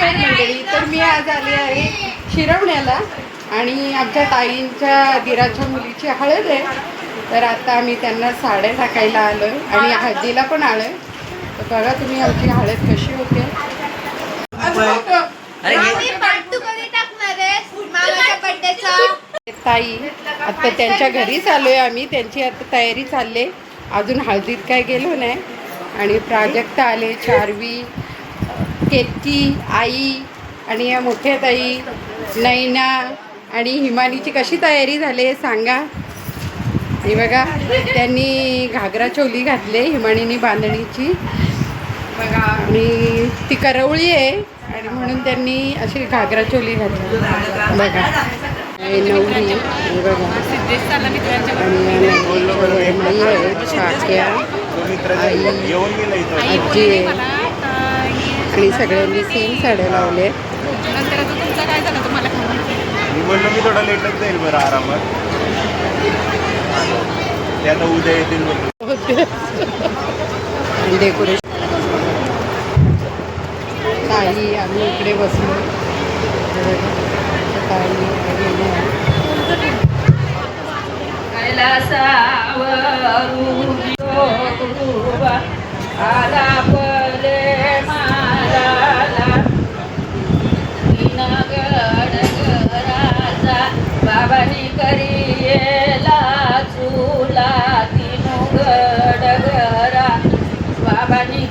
नमस्कार मंडळी. तर मी आज आले आहे शिरवण्याला आणि आमच्या ताईंच्या दिराच्या मुलीची हळद आहे. तर आता आम्ही त्यांना साड्या टाकायला आलो आहे आणि हळदीला पण आलो आहे तर बघा तुम्ही आमची हळद कशी होते. आहे. ताई आता त्यांच्या घरीच आलोय आम्ही. त्यांची आता तयारी चालली आहे. अजून हळदीत काय गेलो नाही. आणि प्राजक्ता आले चारवी केतकी आई आणि या मोठ्या ताई नैना आणि हिमानीची कशी तयारी झाली आहे सांगा. हे बघा त्यांनी घागरा चोली घातले हिमानीनी बांधणीची. बघा आणि ती करवळी आहे आणि म्हणून त्यांनी अशी घागरा चोली घातली. बघा. नवरी बघा. आणि आई आजी आहे. आणि सगळ्यांनी सेम साड्या लावल्या. आहेत. मी म्हणलो मी थोडा लेटच जाईल बरं आरामात. ते आता उद्या येतील आणि डेकोरेशन ताई आम्ही इकडे बसलो. हे ताई गेल्या. बाबानी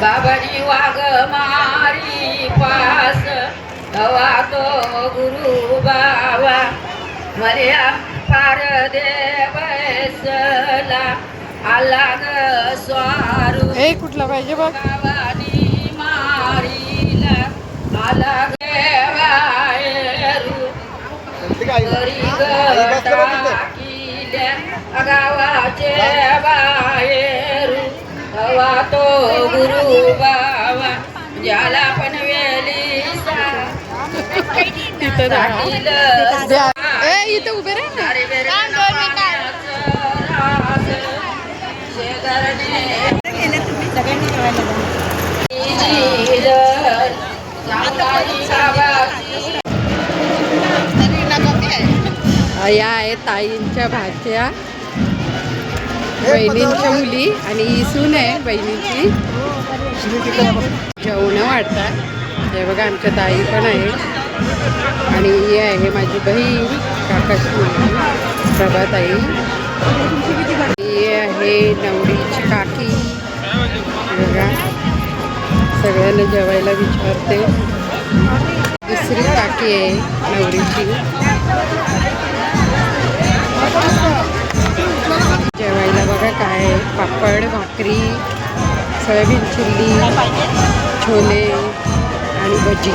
बाबाजी वाघ मारी पास हवा तो गुरु बाबा. मर्या पार दे बैसला आला ग स्वारू. हे कुठला पाहिजे बघ? गावानी मारीला आला घरी टाकिल्या गावाचे हवा तो गुरु बाबा ज्याला पण वेली. ए इथं उभे. या आहेत ताईंच्या भाच्या. बहिणींच्या मुली आणि इसून आहे बहिणीची. जेवणं वाढतात हे बघा आमच्या ताई पण आहेत. आणि ही आहे माझी बहीण काकाची मुलगी प्रभाताई. ही आहे नवरीची काकी. बघा सगळ्यांना जेवायला विचारते. दुसरी काकी आहे नवरीची. काय पापड भाकरी सोयाबीन चिल्ली छोले आणि भजी.